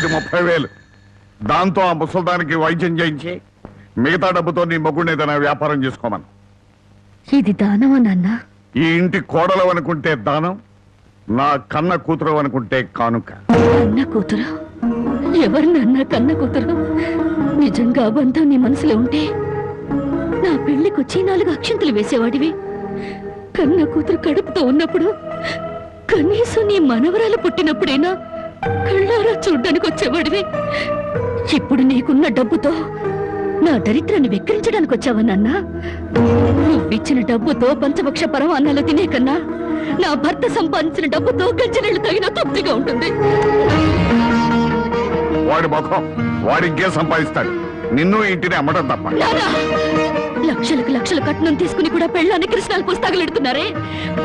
అది ముప్పై వేలు. దాంతో ఆ ముసల్దానికి వైద్యం చేయించి మిగతా డబ్బుతో నీ మొగ్గుని ఏదైనా వ్యాపారం చేసుకోమను. ఇది దానమా నాన్న? ఈ ఇంటి కోడలు అనుకుంటే దానం నా కన్న కూతురు అనుకుంటే కానుక. కన్న కూతురు? ఎవరు నాన్న కన్న కూతురు? నిజంగా ఆ బంధం నీ మనసులో ఉంటే నా పెళ్ళికొచ్చి నాలుగు అక్షంతలు వేసేవాడివి. కన్న కూతురు కడుపుతో ఉన్నప్పుడు కనీసం నీ మనవరాలు పుట్టినప్పుడైనా కళ్ళారా చూడ్డానికి వచ్చేవాడివి. ఇప్పుడు నీకున్న డబ్బుతో నా దరిద్రాన్ని వెక్కిరించడానికి వచ్చావా నాన్న? నువ్విచ్చిన డబ్బుతో పంచపక్ష పరమాన్నాలు తినే కన్నా నా భర్త సంపాదించిన డబ్బుతో గంజనీళ్ళు తగిన తృప్తిగా ఉంటుంది. వాడి ముఖం వాడి ఇంకేం సంపాదిస్తాడు. నిన్ను ఇంటిని అమ్మడం తప్ప! లక్షలకు లక్షల కట్నం తీసుకుని కూడా పెళ్ళాన్ని కృష్ణాలు పుస్తకాలు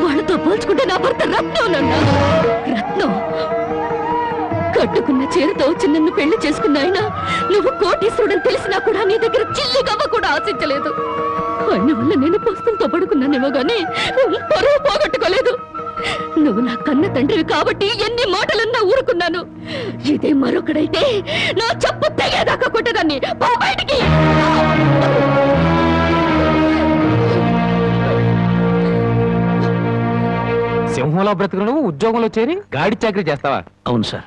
వాళ్ళతో పోల్చుకుంటే నా భర్త రత్నం రత్నం? కట్టుకున్న చీరతో వచ్చి నన్ను పెళ్ళి చేసుకున్న ఆయన నువ్వు కోటీశ్వరుడని తెలిసినా కూడా నీ దగ్గర చిల్లి గవ్వ కూడా ఆశించలేదు. ఆయన వల్ల నేను పుస్తకంతో పడుకున్నానేమో గానీ పరువు పోగొట్టుకోలేదు. నువ్వు నా కన్న తండ్రివి కాబట్టి ఎన్ని మాటలన్నా ఊరుకున్నాను. ఇదే మరొకడైతే నా చెప్పు తెగేదాకా కొట్టేదాన్ని. బయటికి! సింహంలో బ్రతుకును ఉద్యోగంలో చేరి గాడి చాకరీ చేస్తావా? అవును సార్.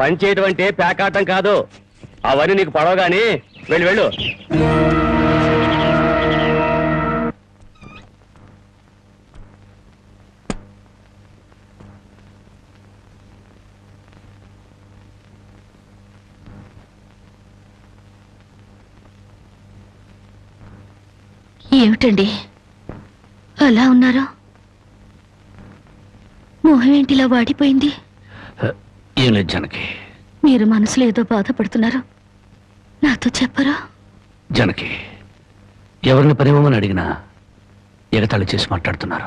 పనిచేయడం అంటే పేకాటం కాదు. అవన్నీ నీకు పడవగాని వెళ్ళు వెళ్ళు. ఏమిటండి? అలా ఉన్నారు? మొహం ఏంటిలా వాడిపోయింది? ఏం లేదు జనకి. మీరు మనసులో ఏదో బాధపడుతున్నారు. నాతో చెప్పరా? జనకి ఎవరిని పని ఇవ్వమని అడిగినా ఎగతాళి చేసి మాట్లాడుతున్నారు.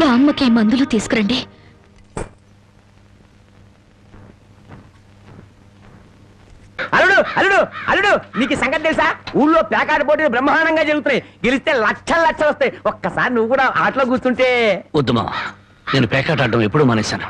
బామ్మకి మందులు తీసుకురండి. అల్లుడు అల్లుడు అల్లుడు నీకు సంగతి తెలుసా? ఊళ్ళో ప్యాకాట పోటీలు బ్రహ్మాండంగా జరుగుతున్నాయి. గెలిస్తే లక్షలు లక్షలు వస్తాయి. ఒక్కసారి నువ్వు కూడా ఆటలో కూర్చుంటే. వద్దుమా నేను పేకాట ఆడడం ఎప్పుడూ మానేశాను.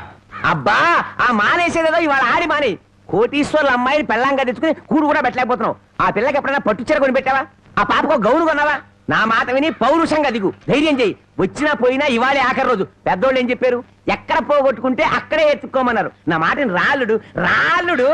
అబ్బా ఆ మానేసేదేదో ఇవాళ ఆడి మాని. కోటీశ్వర్ల అమ్మాయిని పెళ్ళంగా తెచ్చుకుని కూడు కూడా పెట్టలేకపోతున్నావు. ఆ పిల్లకి ఎప్పుడైనా పట్టు చీర కొని పెట్టావా ఆ పాపకు గౌను కొన్నావా? నా మాట విని పౌరుషంగా దిగు. ధైర్యం చెయ్యి వచ్చినా పోయినా ఇవాళే ఆఖరి రోజు. పెద్దోళ్ళు ఏం చెప్పారు? ఎక్కడ పోగొట్టుకుంటే అక్కడే ఎత్తుక్కోమన్నారు నా మాటని రాళ్ళుడు రాళ్ళుడు